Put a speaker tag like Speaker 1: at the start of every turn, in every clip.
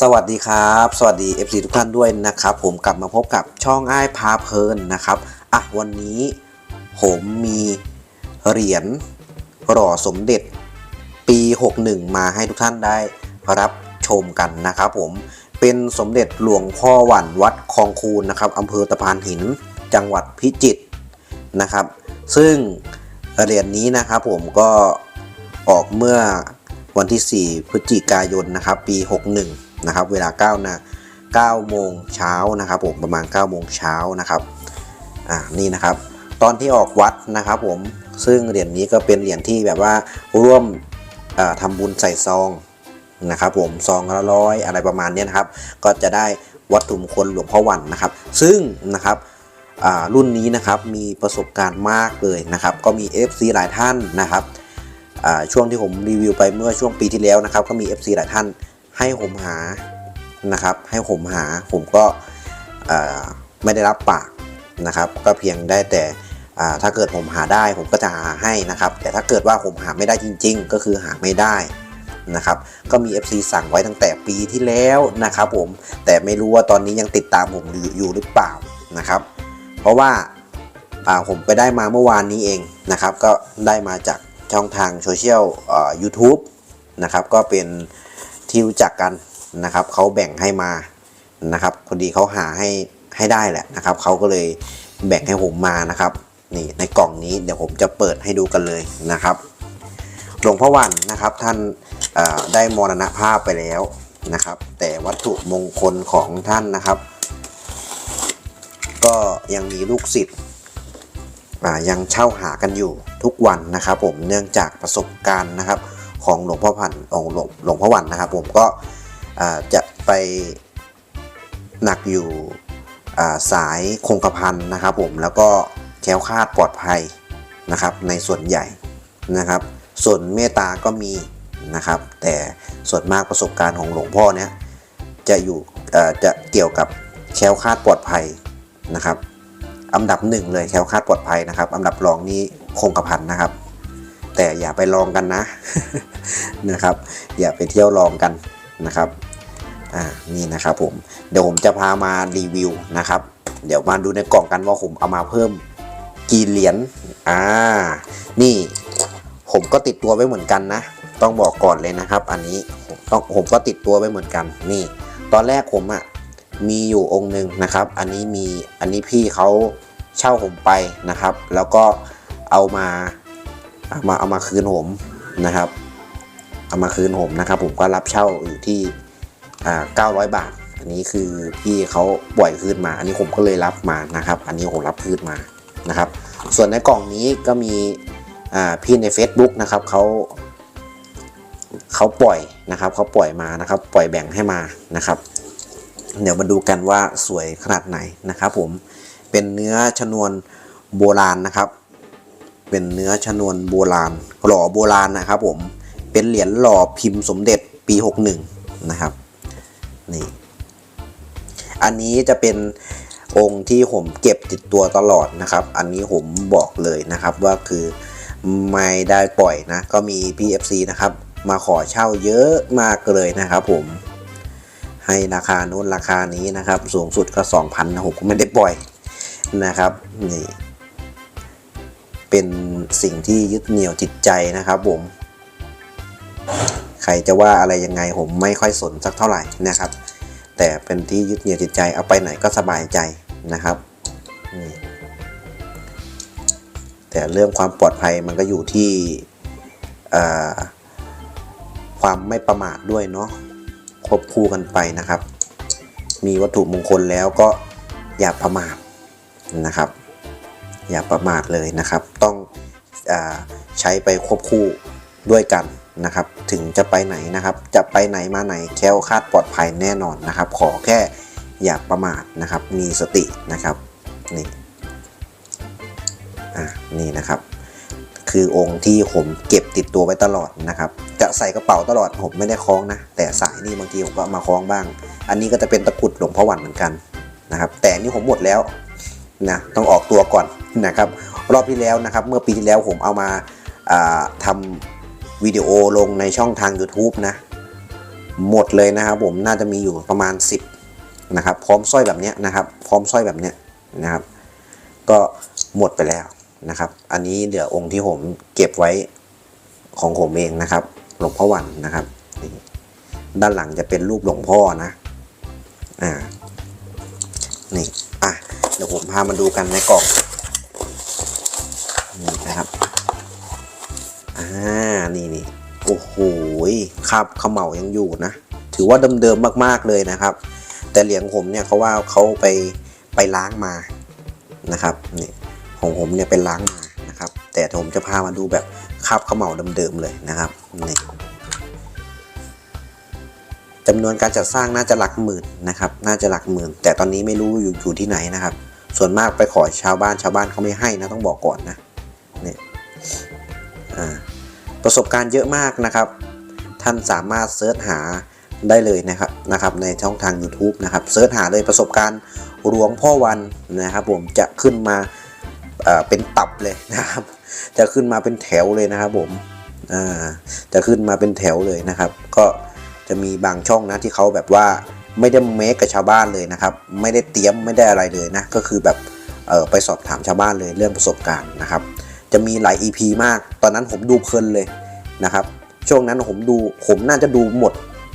Speaker 1: สวัสดีครับ สวัสดี FC ทุกท่านด้วยนะครับ ผมกลับมาพบกับช่องอ้ายพาเพลินนะครับอะวันนี้ผมมีเหรียญหล่อสมเด็จปี 61 มาให้ทุกท่านได้รับชมกันนะครับผมเป็นสมเด็จหลวงพ่อหวันวัดคลองคูนนะครับอำเภอตะพานหินจังหวัดพิจิตรนะครับ ซึ่งเหรียญนี้นะครับผมก็ออกเมื่อวันที่ 4 พฤศจิกายนนะครับ ปี 61 นะครับ เวลา9นะ9โมงเช้านะครับผมประมาณ9โมงเช้านะครับอ่านี่นะครับ ตอนที่ออกวัดนะครับผมซึ่งเหรียญนี้ก็เป็นเหรียญที่แบบว่าร่วมเอ่อทำบุญใส่ซองนะครับผมซองละร้อยอะไรประมาณนี้นะครับ ก็จะได้วัตถุมงคลหลวงพ่อวันนะครับ ซึ่งนะครับรุ่นนี้นะครับมีประสบการณ์มากเลยนะครับ ก็มี FC หลายท่านนะครับช่วงที่ผมรีวิวไปเมื่อช่วงปีที่แล้วนะครับ ก็มี FC หลายท่าน ให้ผมหานะครับ ให้ผมหาผมก็ไม่ได้รับปากนะครับ ก็เพียงได้แต่ถ้าเกิดผมหาได้ผมก็จะหาให้นะครับ แต่ถ้าเกิดว่าผมหาไม่ได้จริง ๆ ก็คือหาไม่ได้นะครับ ก็มี FC สั่งไว้ตั้งแต่ปีที่แล้วนะครับ ผมแต่ไม่รู้ว่าตอนนี้ยังติดตามผมอยู่หรือเปล่านะครับ เพราะว่าอ่าผมไปได้มาเมื่อวานนี้เองนะครับ ก็ได้มาจากช่องทางโซเชียลยูทูบนะครับ ก็เป็น ที่รู้จักกันนะครับเขาแบ่งให้มานะครับพอดีเขาหาให้ให้ได้แหละนะครับเขาก็เลยแบ่งให้ผมมานะครับนี่ในกล่องนี้เดี๋ยวผมจะเปิดให้ดูกันเลยนะครับหลวงพ่อวันนะครับท่านได้มรณภาพไปแล้วนะครับ แต่วัตถุมงคลของท่านนะครับ ก็ยังมีลูกศิษย์ยังเช่าหากันอยู่ทุกวันนะครับ ผมเนื่องจากประสบการณ์นะครับ ของหลวงพ่อพันองค์หลวงหลวงพ่อวันนะครับ ผมก็จะไปหนักอยู่สายคงกระพันนะครับผมแล้วก็แคล้วคลาดปลอดภัยนะครับในส่วนใหญ่นะครับ ส่วนเมตตาก็มีนะครับ แต่ส่วนมากประสบการณ์ของหลวงพ่อเนี้ยจะอยู่จะเกี่ยวกับแคล้วคลาดปลอดภัยนะครับอันดับหนึ่งเลยแคล้วคลาดปลอดภัยนะครับอันดับรองนี่คงกระพันนะครับ แต่อย่าไปลองกันนะนะครับ อย่าไปเที่ยวลองกันนะครับอ่านี่นะครับผมเดี๋ยวผมจะพามารีวิวนะครับ เดี๋ยวมาดูในกล่องกันว่าผมเอามาเพิ่มกี่เหรียญอ่านี่ผมก็ติดตัวไว้เหมือนกันนะ ต้องบอกก่อนเลยนะครับ อันนี้ต้องผมก็ติดตัวไว้เหมือนกัน นี่ ตอนแรกผมอะมีอยู่องค์หนึ่งนะครับ อันนี้มีอันนี้พี่เขาเช่าผมไปนะครับ แล้วก็เอามา เอามาเอามาคืนผมนะครับ เอามาคืนผมนะครับ ผมก็รับเช่าอยู่ที่อ่า900 บาท อันนี้คือพี่เขาปล่อยคืนมา อันนี้ผมก็เลยรับมานะครับ อันนี้ผมรับคืนมานะครับ ส่วนในกล่องนี้ก็มีอ่าพี่ใน Facebook นะครับเขาเขาปล่อยนะครับเขาปล่อยมานะครับ ปล่อยแบ่งให้มานะครับ เดี๋ยวมาดูกันว่าสวยขนาดไหนนะครับ ผมเป็นเนื้อชนวนโบราณนะครับ เป็นเนื้อชนวนโบราณหล่อโบราณนะครับผมเป็นเหรียญหล่อพิมพ์สมเด็จปี 61 นะครับนี่อันนี้จะเป็นองค์ที่ผมเก็บติดตัวตลอดนะครับ อันนี้ผมบอกเลยนะครับว่าคือไม่ได้ปล่อยนะ ก็มี PFC นะครับ มาขอเช่าเยอะมากเลยนะครับผมให้ราคานู้นราคานี้นะครับ สูงสุดก็ 2,000นะผมก็ไม่ได้ปล่อยนะครับนี่ เป็นสิ่งที่ยึดเหนี่ยวจิตใจนะครับผม ใครจะว่าอะไรยังไงผมไม่ค่อยสนสักเท่าไหร่นะครับ แต่เป็นที่ยึดเหนี่ยวจิตใจเอาไปไหนก็สบายใจนะครับแต่เรื่องความปลอดภัยมันก็อยู่ที่ความไม่ประมาทด้วยเนาะควบคู่กันไปนะครับ มีวัตถุมงคลแล้วก็อย่าประมาทนะครับ อย่าประมาทเลยนะครับ ต้องอใช้ไปควบคู่ด้วยกันนะครับ ถึงจะไปไหนนะครับ จะไปไหนมาไหนแค้วคาดปลอดภัยแน่นอนนะครับ ขอแค่อย่าประมาทนะครับ มีสตินะครับนี่อะนี่นะครับ คือองค์ที่ผมเก็บติดตัวไว้ตลอดนะครับ จะใส่กระเป๋าตลอดผมไม่ได้คล้องนะ แต่สายนี่บางทีผมก็มาคล้องบ้าง อันนี้ก็จะเป็นตะกรุดหลวงพ่อหวันเหมือนกันนะครับ แต่นี่ผมหมดแล้ว นะต้องออกตัวก่อนนะครับรอบที่แล้วนะครับเมื่อปีที่แล้วผมเอามาาทำวิดีโอลงในช่องทาง YouTube นะ หมดเลยนะครับผมน่าจะมีอยู่ประมาณ 10นะครับพร้อมสร้อยแบบนี้นะครับ พร้อมสร้อยแบบนี้นะครับ ก็หมดไปแล้วนะครับ อันนี้เดี๋ยวองค์ที่ผมเก็บไว้ของผมเองนะครับหลวงพ่อวันนะครับ ด้านหลังจะเป็นรูปหลวงพ่อนะอ่านี่ ดี๋ยวผมพามาดูกันในกล่องนี่นะครับอ่านี่นี่โอ้โหคราบเขม่ายังอยู่นะ ถือว่าเดิมๆมากๆเลยนะครับ แต่เหรียญผมเนี่ยเขาว่าเขาไปไปล้างมานะครับนี่ของผมเนี่ยไปล้างมานะครับ แต่ผมจะพามาดูแบบคาบเขม่าเดิมๆเลยนะครับนี่จำนวนการจัดสร้างน่าจะหลักหมื่นนะครับ น่าจะหลักหมื่น แต่ตอนนี้ไม่รู้อยู่อยู่ที่ไหนนะครับ ส่วนมากไปขอชาวบ้านชาวบ้านเขาไม่ให้นะต้องบอกก่อนนะเนี่ยประสบการณ์เยอะมากนะครับ ท่านสามารถเซิร์ชหาได้เลยนะครับนะครับในช่องทาง YouTube นะครับเซิร์ชหาเลยประสบการณ์หลวงพ่อวันนะครับผมจะขึ้นมาเป็นตับเลยนะครับ จะขึ้นมาเป็นแถวเลยนะครับผมจะขึ้นมาเป็นแถวเลยนะครับ ก็จะมีบางช่องนะที่เขาแบบว่า ไม่ได้เมคกับชาวบ้านเลยนะครับ ไม่ได้เตรียมไม่ได้อะไรเลยนะ ก็คือแบบเออไปสอบถามชาวบ้านเลยเรื่องประสบการณ์นะครับ จะมีหลาย EP มาก ตอนนั้นผมดูเพลินเลยนะครับ ช่วงนั้นผมดูผมน่าจะดูหมด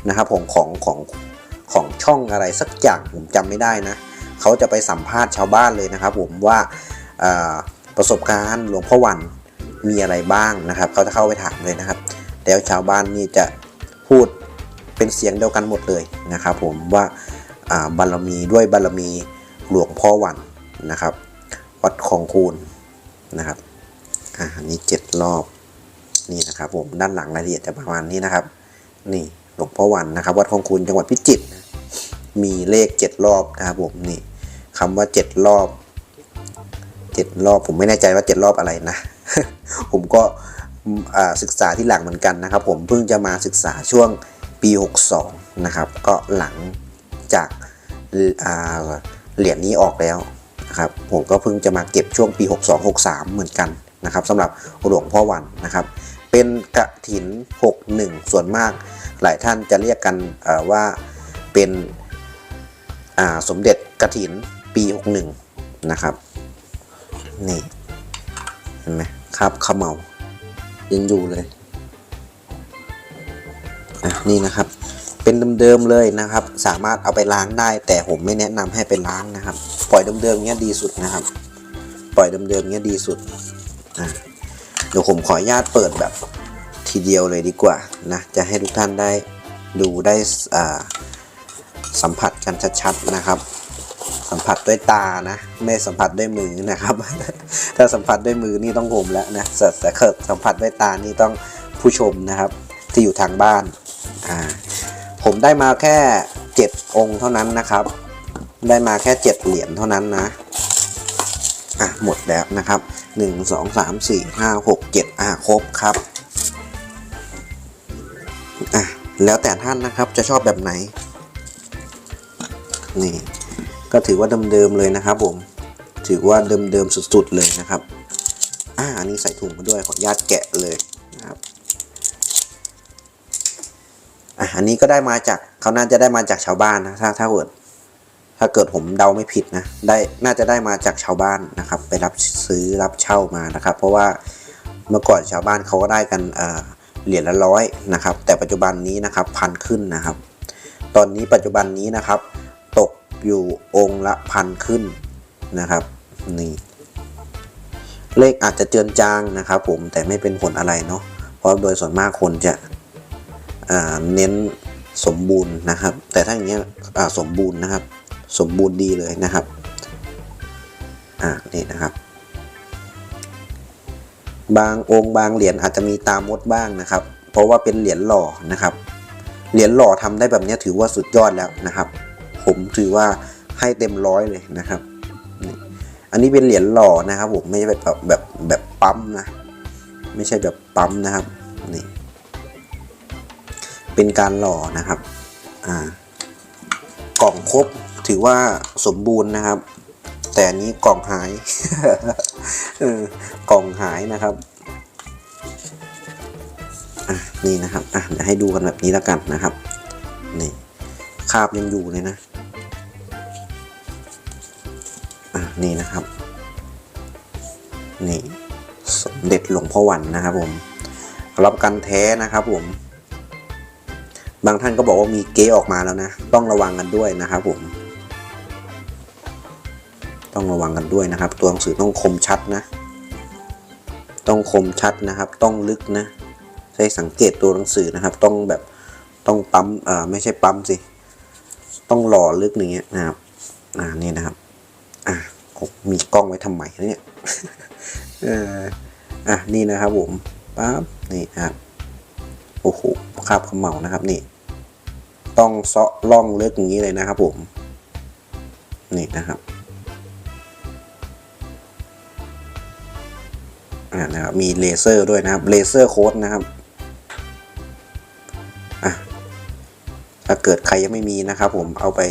Speaker 1: นะครับของของของของช่องอะไรสักอย่างผมจำไม่ได้นะเขาจะไปสัมภาษณ์ชาวบ้านเลยนะครับ ผมว่าประสบการณ์หลวงพ่อวันมีอะไรบ้างนะครับเขาจะเข้าไปถามเลยนะครับ แล้วชาวบ้านนี่จะพูด เป็นเสียงเดียวกันหมดเลยนะครับผมว่าาบารมีด้วยบารมีหลวงพ่อวันนะครับ วัดคลองคูนนะครับอ่าอันนี้เจ็ดรอบนี่นะครับผมด้านหลังรายละเอียดจะประมาณนี้นะครับ นี่หลวงพ่อวันนะครับ วัดคลองคูนจังหวัดพิจิตรมีเลขเจ็ดรอบนะครับผมนี่คำว่าเจ็ดรอบเจ็ดรอบผมไม่แน่ใจว่าเจ็ดรอบอะไรนะ ผมก็ศึกษาที่หลังเหมือนกันนะครับ ผมเพิ่งจะมาศึกษาช่วง ปี 62 นะครับ ก็หลังจากเหรียญนี้ออกแล้วนะครับ ผมก็เพิ่งจะมาเก็บช่วงปี 62-63 เหมือนกันนะครับสำหรับหลวงพ่อวันนะครับ เป็นกระถิน 61 ส่วนมาก หลายท่านจะเรียกกันว่าเป็นสมเด็จกระถินปี 61 นะครับ นี่ เห็นไหมครับขมเมายังอยู่เลย นี่นะครับ เป็นเดิมๆเลยนะครับ สามารถเอาไปล้างได้ แต่ผมไม่แนะนำให้ไปล้างนะครับ ปล่อยเดิมๆเงี้ยดีสุดนะครับ ปล่อยเดิมๆเงี้ยดีสุดอะเดี๋ยวผมขออนุญาตเปิดแบบทีเดียวเลยดีกว่านะจะให้ทุกท่านได้ดูได้สัมผัสกันชัดๆนะครับ สัมผัสด้วยตานะไม่สัมผัสด้วยมือนะครับ ถ้าสัมผัสด้วยมือนี่ต้องผมแล้วนะแต่เกิดสัมผัสด้วยตานี่ต้องผู้ชมนะครับ ที่อยู่ทางบ้าน ผมได้มาแค่ 7 องค์เท่านั้นนะครับ ได้มาแค่ 7 เหรียญเท่านั้นนะอะหมดแล้วนะครับ 1 2 3 4 5 6 7 อะครบครับอะแล้วแต่ท่านนะครับจะชอบแบบไหน นี่ ก็ถือว่าเดิมๆเลยนะครับผมถือว่าเดิมๆสุดๆเลยนะครับอ่าอันนี้ใส่ถุงมาด้วยขออนุญาตแกะเลย อะอันนี้ก็ได้มาจากเขาน่าจะได้มาจากชาวบ้านนะถ้าถ้าเกิดถ้าเกิดผมเดาไม่ผิดนะได้น่าจะได้มาจากชาวบ้านนะครับ ไปรับซื้อรับเช่ามานะครับ เพราะว่าเมื่อก่อนชาวบ้านเขาก็ได้กันเหรียญละร้อยนะครับ แต่ปัจจุบันนี้นะครับพันขึ้นนะครับ ตอนนี้ปัจจุบันนี้นะครับ ตกอยู่องค์ละพันขึ้นนะครับนี่เลขอาจจะเจือนจางนะครับ ผมแต่ไม่เป็นผลอะไรเนาะเพราะโดยส่วนมากคนจะ เน้นสมบูรณ์นะครับ แต่ถ้าอย่างเงี้ยสมบูรณ์นะครับ สมบูรณ์ดีเลยนะครับอ่านี่นะครับ บางองค์บางเหรียญอาจจะมีตามดบ้างนะครับ เพราะว่าเป็นเหรียญหล่อนะครับ เหรียญหล่อทำได้แบบนี้ถือว่าสุดยอดแล้วนะครับ ผมถือว่าให้เต็มร้อยเลยนะครับ อันนี้เป็นเหรียญหล่อนะครับผมไม่ใช่แบบแบบแบบปั๊มนะ ไม่ใช่แบบปั๊มนะครับนี่ เป็นการหล่อนะครับอ่ากล่องครบถือว่าสมบูรณ์นะครับ แต่อันนี้กล่องหายกล่องหายนะครับอะนี่นะครับอะเดี๋ยวให้ดูกันแบบนี้แล้วกันนะครับนี่คาบยังอยู่เลยนะอะนี่นะครับ นี่สมเด็จหลวงพ่อวันนะครับผมรับกันแท้นะครับผม บางท่านก็บอกว่ามีเก๊ออกมาแล้วนะ ต้องระวังกันด้วยนะครับผม ต้องระวังกันด้วยนะครับ ตัวหนังสือต้องคมชัดนะ ต้องคมชัดนะครับ ต้องลึกนะ ใช้สังเกตตัวหนังสือนะครับ ต้องแบบต้องปั๊มเอ่อไม่ใช่ปั๊มสิ ต้องหล่อลึกอย่างเงี้ยนะครับ อ่านี่นะครับ อะผมมีกล้องไว้ทำไมเนี่ยเอออะนี่นะครับผมปั๊บนี่ครับโอ้โหคาบเขมเหมานะครับนี่ ต้องเซาะล่องลึกอย่างนี้เลยนะครับผมนี่นะครับอ่านะครับมีเลเซอร์ด้วยนะครับเลเซอร์โค้ดนะครับอะถ้าเกิดใครยังไม่มีนะครับ ผมเอาไป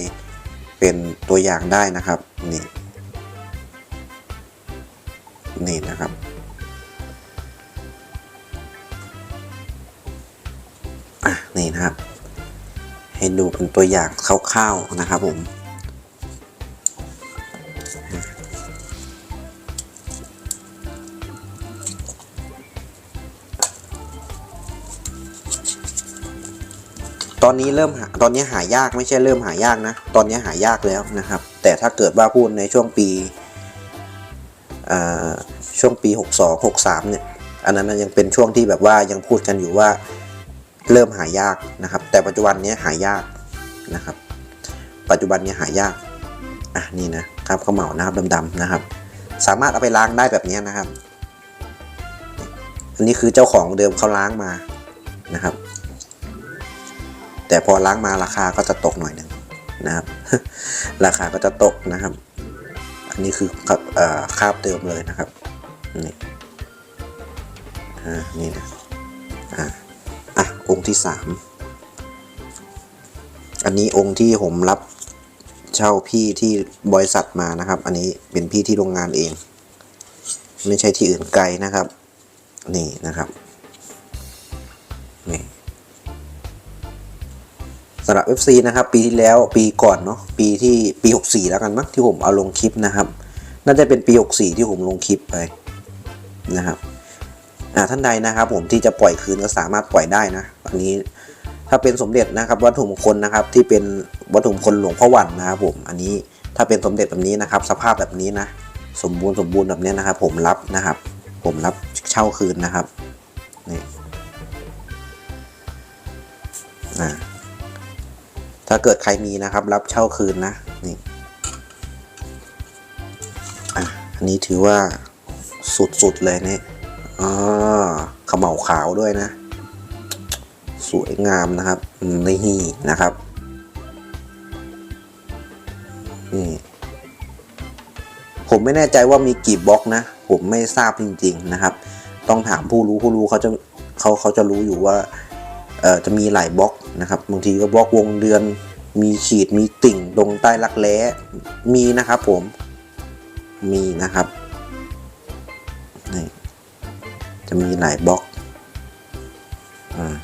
Speaker 1: เป็นตัวอย่างได้นะครับนี่นี่นะครับอะนี่นะครับ ให้ดูเป็นตัวอย่างคร่าวๆนะครับผมตอนนี้เริ่มตอนนี้หายากไม่ใช่เริ่มหายากนะ ตอนนี้หายากแล้วนะครับ แต่ถ้าเกิดว่าพูดในช่วงปีช่วงปี 62 63 เนี่ย อันนั้นยังเป็นช่วงที่แบบว่ายังพูดกันอยู่ว่า เริ่มหายากนะครับ แต่ปัจจุบันนี้หายากนะครับ ปัจจุบันนี้หายากอะนี่นะครับข้าวเหมานะครับดำๆนะครับ สามารถเอาไปล้างได้แบบนี้นะครับ อันนี้คือเจ้าของเดิมเขาล้างมานะครับ แต่พอล้างมาราคาก็จะตกหน่อยหนึ่งนะครับ ราคาก็จะตกนะครับ อันนี้คือครับคาบเดิมเลยนะครับนี่อ่านี่นะอะ องค์ที่สามอันนี้องค์ที่ผมรับเช่าพี่ที่บริษัทมานะครับ อันนี้เป็นพี่ที่โรงงานเอง ไม่ใช่ที่อื่นไกลนะครับ นี่นะครับนี่สำหรับ FC นะครับ ปีที่แล้วปีก่อนเนาะปีที่ปี 64 แล้วกันมั้งที่ผมเอาลงคลิปนะครับ น่าจะเป็นปี 64 ที่ผมลงคลิปไปนะครับ ท่านใดนะครับผมที่จะปล่อยคืนก็สามารถปล่อยได้นะอันนี้ถ้าเป็นสมเด็จนะครับวัตถุมงคลนะครับที่เป็นวัตถุมงคลหลวงพ่อวันนะครับผมอันนี้ถ้าเป็นสมเด็จแบบนี้นะครับ สภาพแบบนี้นะสมบูรณ์สมบูรณ์แบบนี้นะครับ ผมรับนะครับ ผมรับเช่าคืนนะครับนี่อ่าถ้าเกิดใครมีนะครับ รับเช่าคืนนะนี่อะอันนี้ถือว่าสุดๆเลยเนี่ย อ่าขมเหลาขาวด้วยนะ สวยงามนะครับนี่นะครับนี่ผมไม่แน่ใจว่ามีกี่บล็อกนะ ผมไม่ทราบจริง ๆนะครับ ต้องถามผู้รู้ผู้รู้เขาจะเขาเขาจะรู้อยู่ว่าเอ่อจะมีหลายบล็อกนะครับบางทีก็บล็อกวงเดือน มีขีดมีติ่งตรงใต้รักแร้มีนะครับผมมีนะครับ จะมีหลายบล็อกอ่า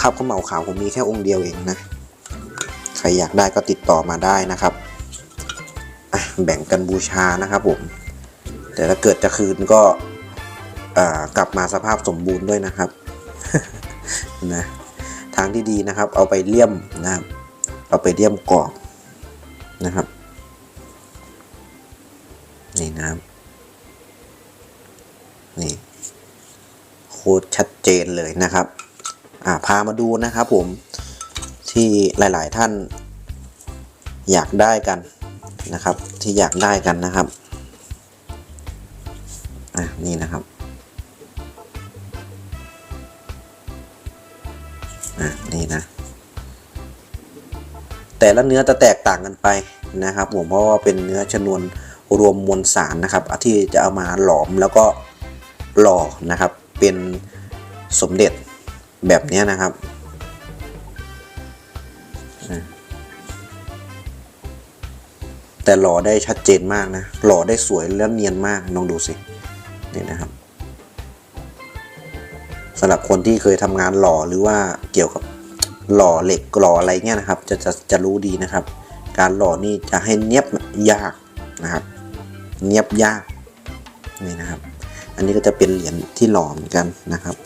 Speaker 1: ครับข้าวเหมาขาวผมมีแค่องค์เดียวเองนะ ใครอยากได้ก็ติดต่อมาได้นะครับอะแบ่งกันบูชานะครับผม แต่ถ้าเกิดจะคืนก็อ่ากลับมาสภาพสมบูรณ์ด้วยนะครับนะทางที่ดีนะครับ เอาไปเลี่ยมนะครับ เอาไปเลี่ยมกรอบนะครับ เจนเลยนะครับอ่าพามาดูนะครับผมที่หลาย ๆ ท่านอยากได้กันนะครับ ที่อยากได้กันนะครับอะนี่นะครับอะนี่นะ แต่ละเนื้อจะแตกต่างกันไปนะครับผมเพราะว่าเป็นเนื้อชนวนรวมมวลสารนะครับที่จะเอามาหลอมแล้วก็หล่อนะครับเป็น สมเด็จแบบนี้นะครับ แต่หล่อได้ชัดเจนมากนะ หล่อได้สวยและเนียนมากลองดูสินี่นะครับสำหรับคนที่เคยทำงานหล่อหรือว่าเกี่ยวกับหล่อเหล็กหล่ออะไรเงี้ยนะครับ จะจะจะรู้ดีนะครับ การหล่อนี่จะให้เนียบยากนะครับ เนียบยากนี่นะครับ อันนี้ก็จะเป็นเหรียญที่หล่อเหมือนกันนะครับ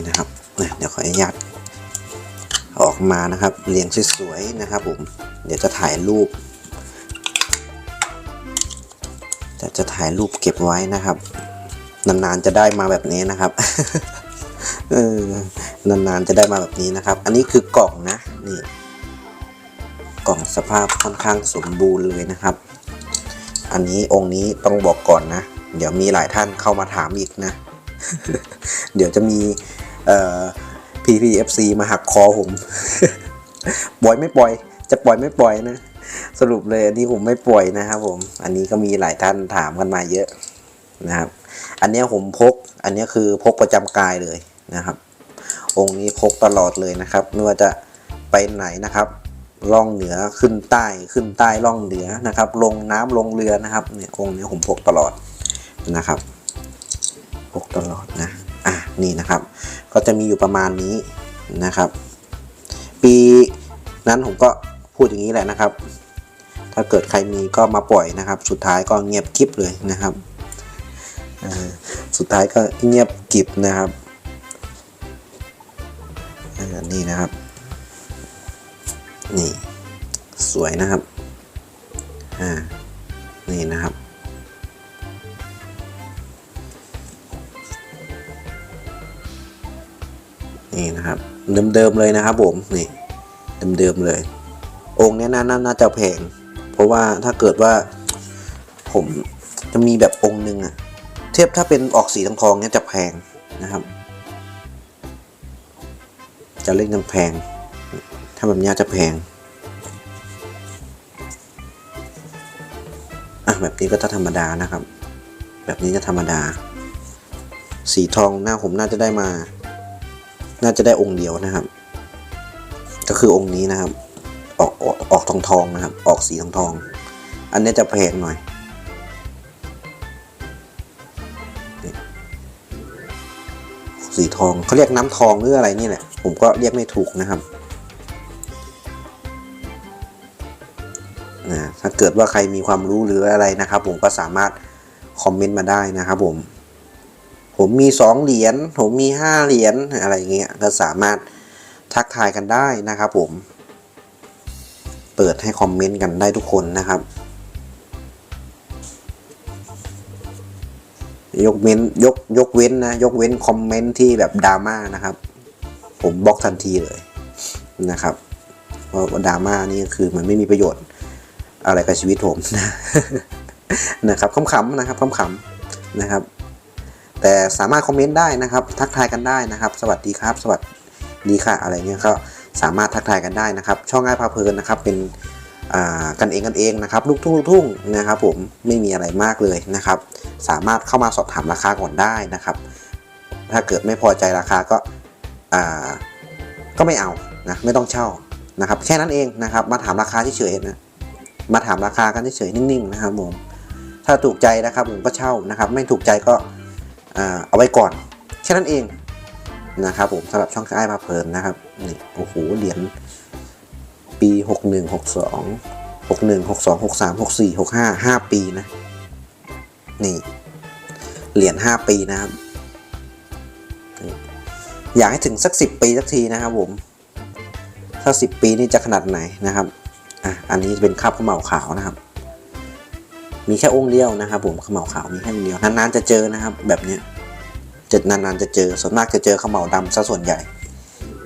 Speaker 1: นี่นะครับเดี๋ยวขออนุญาตอออกมานะครับเรียงสวยๆนะครับผมเดี๋ยวจะถ่ายรูปจะจะถ่ายรูปเก็บไว้นะครับ นานๆจะได้มาแบบนี้นะครับเออนานๆจะได้มาแบบนี้นะครับ อันนี้คือกล่องนะนี่กล่องสภาพค่อนข้างสมบูรณ์เลยนะครับ อันนี้องค์นี้ต้องบอกก่อนนะ เดี๋ยวมีหลายท่านเข้ามาถามอีกนะ เดี๋ยวจะมี เอ่อ PPFC มาหักคอผม ปล่อยไม่ปล่อย จะปล่อยไม่ปล่อยนะ สรุปเลยอันนี้ผมไม่ปล่อยนะครับผม อันนี้ก็มีหลายท่านถามกันมาเยอะนะครับ อันนี้ผมพก อันนี้คือพกประจำกายเลยนะครับ องค์นี้พกตลอดเลยนะครับ ไม่ว่าจะไปไหนนะครับล่องเหนือขึ้นใต้ขึ้นใต้ล่องเหนือนะครับ ลงน้ำลงเรือนะครับเนี่ยองค์นี้ผมพกตลอดนะครับพกตลอดนะ นี่นะครับ ก็จะมีอยู่ประมาณนี้นะครับ ปีนั้นผมก็พูดอย่างนี้แหละนะครับ ถ้าเกิดใครมีก็มาปล่อยนะครับ สุดท้ายก็เงียบกิบเลยนะครับสุดท้ายก็เงียบกิบนะครับนี่นะครับ นี่ สวยนะครับอ่านี่นะครับ นี่นะครับ เดิมๆเลยนะครับผมนี่เดิมๆเลย องค์นี้น่าน่าจะแพง เพราะว่าถ้าเกิดว่าผมจะมีแบบองค์หนึ่งอะเทียบถ้าเป็นออกสีทองทองเนี้ยจะแพงนะครับ จะเล่นกันแพง ถ้าแบบนี้จะแพงอะแบบนี้ก็จะธรรมดานะครับ แบบนี้จะธรรมดา สีทองหน้าผมน่าจะได้มา น่าจะได้องค์เดียวนะครับ ก็คือองค์นี้นะครับ ออกออกออกทองทองนะครับ ออกสีทองทอง อันนี้จะแพงหน่อยสีทองเขาเรียกน้ำทองหรืออะไรนี่แหละ ผมก็เรียกไม่ถูกนะครับนะถ้าเกิดว่าใครมีความรู้หรืออะไรนะครับ ผมก็สามารถคอมเมนต์มาได้นะครับผม ผมมีสองเหรียญผมมีห้าเหรียญอะไรเงี้ยก็สามารถทักทายกันได้นะครับผม เปิดให้คอมเมนต์กันได้ทุกคนนะครับ ยกเว้นยกยกเว้นนะยกเว้นคอมเมนต์ที่แบบดราม่านะครับ ผมบล็อกทันทีเลยนะครับเพราะว่าดราม่านี่คือมันไม่มีประโยชน์อะไรกับชีวิตผมนะนะครับขำๆนะครับขำๆนะครับ แต่สามารถคอมเมนต์ได้นะครับ ทักทายกันได้นะครับ สวัสดีครับ สวัสดีค่ะอะไรเงี้ยก็สามารถทักทายกันได้นะครับ ช่องง่ายพาเพลินนะครับ เป็นอ่ากันเองกันเองนะครับลูกทุ่งลูกทุ่งนะครับ ผมไม่มีอะไรมากเลยนะครับ สามารถเข้ามาสอบถามราคาก่อนได้นะครับ ถ้าเกิดไม่พอใจราคาก็อ่าก็ไม่เอานะไม่ต้องเช่านะครับ แค่นั้นเองนะครับ มาถามราคาเฉยๆนะมาถามราคากันเฉยๆนิ่งๆนะครับผมถ้าถูกใจนะครับผมก็เช่านะครับ ไม่ถูกใจก็ เอาไว้ก่อนแค่นั้นเองนะครับผมสำหรับช่องไอ้มาเพลินนะครับนี่โอ้โหเหรียญปี 61 62 61 62 63 64 65 5 ปีนะ นี่ เหรียญ5ปีนะครับ อยากให้ถึงสัก 10 ปีสักทีนะครับผม ถ้า 10 ปีนี่จะขนาดไหนนะครับ อะ อันนี้เป็นคาบขาวเหมาขาวนะครับ มีแค่องค์เดียวนะครับผมขมเหลาขาวมีแค่องค์เดียวนานๆจะเจอนะครับ แบบนี้จะนานๆจะเจอส่วนมากจะเจอขมเหลาดำซะส่วนใหญ่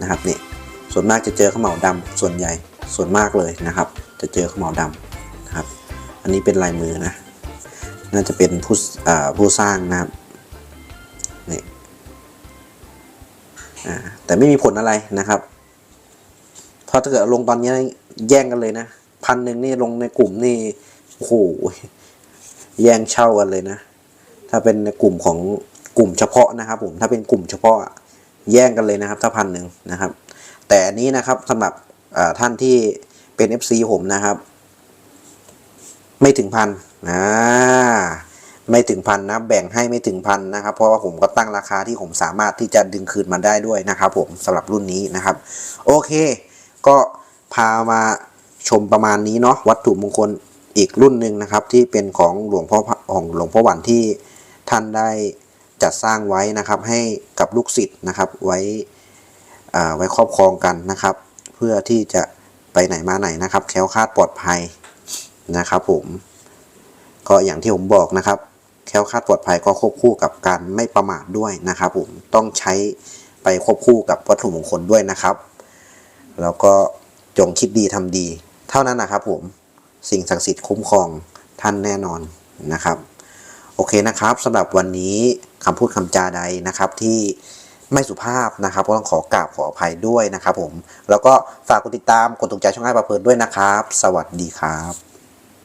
Speaker 1: นะครับนี่ส่วนมากจะเจอขมเหลาดำส่วนใหญ่ส่วนมากเลยนะครับ จะเจอขมเหลาดำนะครับ อันนี้เป็นลายมือนะน่าจะเป็นผู้ผู้สร้างนะครับนี่แต่ไม่มีผลอะไรนะครับเพราะถ้าเกิดลงตอนนี้แย่งกันเลยนะพันหนึ่งนี่ลงในกลุ่มนี่โอ้โห แย่งเช่ากันเลยนะ ถ้าเป็นกลุ่มของกลุ่มเฉพาะนะครับ ผมถ้าเป็นกลุ่มเฉพาะอะแย่งกันเลยนะครับ ถ้าพันหนึ่งนะครับ แต่อันนี้นะครับสำหรับท่านที่เป็น FC ผมนะครับ ไม่ถึงพันอ่าไม่ถึงพันนะแบ่งให้ไม่ถึงพันนะครับ เพราะว่าผมก็ตั้งราคาที่ผมสามารถที่จะดึงคืนมาได้ด้วยนะครับ ผมสำหรับรุ่นนี้นะครับ โอเค ก็พามาชมประมาณนี้เนาะวัตถุมงคล อีกรุ่นหนึ่งนะครับ ที่เป็นของหลวงพ่อของหลวงพ่อหวันที่ท่านได้จัดสร้างไว้นะครับ ให้กับลูกศิษย์นะครับไว้ไว้ครอบครองกันนะครับ เพื่อที่จะไปไหนมาไหนนะครับ แคล้วคลาดปลอดภัยนะครับ ผมก็อย่างที่ผมบอกนะครับ แคล้วคลาดปลอดภัยก็ควบคู่กับการไม่ประมาทด้วยนะครับ ผมต้องใช้ไปควบคู่กับวัตถุมงคลด้วยนะครับ แล้วก็จงคิดดีทำดี เท่านั้นนะครับผม สิ่งศักดิ์สิทธิ์คุ้มครองท่านแน่นอนนะครับ โอเคนะครับสำหรับวันนี้คำพูดคำจาใดนะครับที่ไม่สุภาพนะครับก็ต้องขอกราบขออภัยด้วยนะครับผม แล้วก็ฝากกดติดตามกดถูกใจช่องไอ้ประเพลินด้วยนะครับ สวัสดีครับ